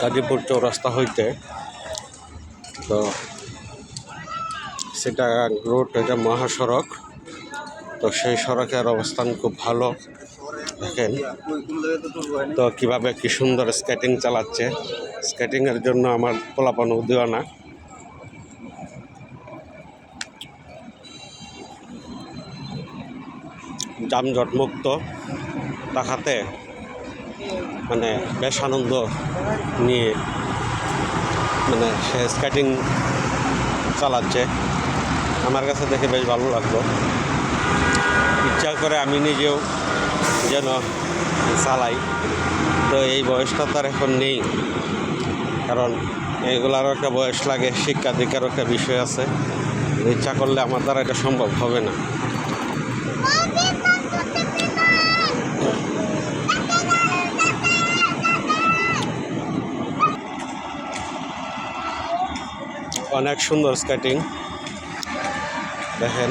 গাজীপুর চৌরাস্তা হইতে, তো সেটা রোড, এটা মহাসড়ক, তো সেই সড়কের অবস্থান খুব ভালো, দেখেন। তো কীভাবে কি সুন্দর স্কেটিং চালাচ্ছে, স্কেটিংয়ের জন্য আমার পোলাপান উদীয়না। যানজট মুক্ত দেখাতে মানে বেশ আনন্দ নিয়ে মানে সে স্কেটিং চালাচ্ছে। আমার কাছে দেখে বেশ ভালো লাগল। ইচ্ছা করে আমি নিজেও যেন চালাই। তো এই বয়সটা তার এখন নেই। কারণ এগুলারও একটা বয়স লাগে শিক্ষা দীক্ষারও একটা বিষয় আছে। ইচ্ছা করলে আমার দ্বারা এটা সম্ভব হবে না। অনেক সুন্দর স্কেটিং দেখেন,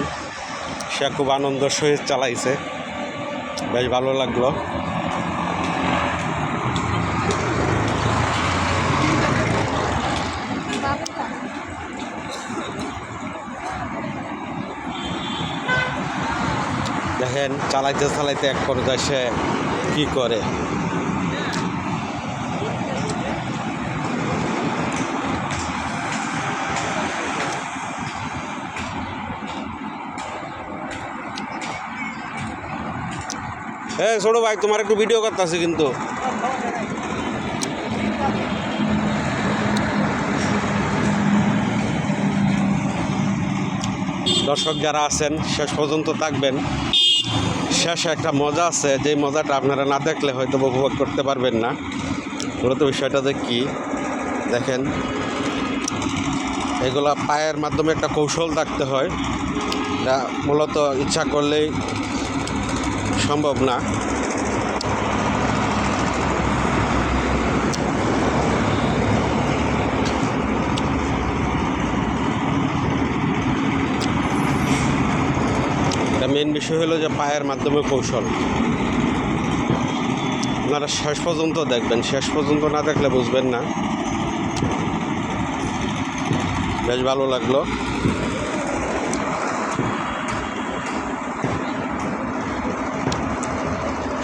সে খুব আনন্দ সহিত চালাইছে। বেশ ভালো লাগল। দেখেন, চালাইতে চালাইতে এক পর্যায়ে সে কী করে? হ্যাঁ ছোটো ভাই, তোমার একটু ভিডিও করতে আছে কিন্তু। দর্শক যারা আছেন, শেষ পর্যন্ত থাকবেন। শেষে একটা মজা আছে, যে মজাটা আপনারা না দেখলে হয়তো উপভোগ করতে পারবেন না। মূলত বিষয়টা যে কী? দেখেন, এগুলা পায়ের মাধ্যমে একটা কৌশল থাকতে হয়। মূলত ইচ্ছা করলেই সম্ভব না। মেন বিষয় হলো যে পায়ের মাধ্যমে কৌশল। আপনারা শেষ পর্যন্ত দেখবেন, শেষ পর্যন্ত না দেখলে বুঝবেন না। বেশ ভালো লাগল।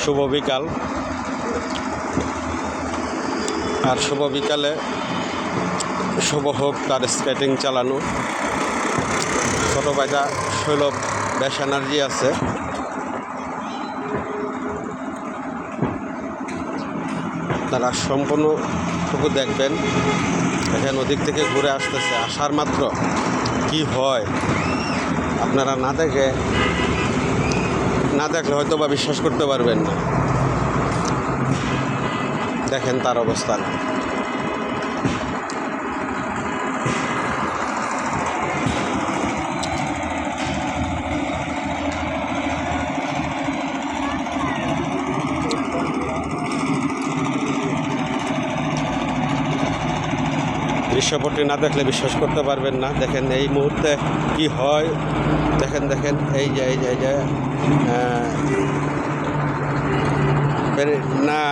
শুভ বিকাল। আর শুভ বিকালে শুভ হোক তার স্কেটিং চালানো। ছোটো ভাইটা শৈলভ বেশ এনার্জি আছে। তারা সম্পূর্ণটুকু দেখবেন। এখানে ওদিক থেকে ঘুরে আসতেছে। আসার মাত্র কি হয় আপনারা না দেখে না দেখলে হয়তো বা বিশ্বাস করতে পারবেন না। দেখেন তার অবস্থান। দৃশ্যপটটি না দেখলে বিশ্বাস করতে পারবেন না। দেখেন এই মুহূর্তে কি হয়। দেখেন দেখেন, এই যে এই যে এই যে না।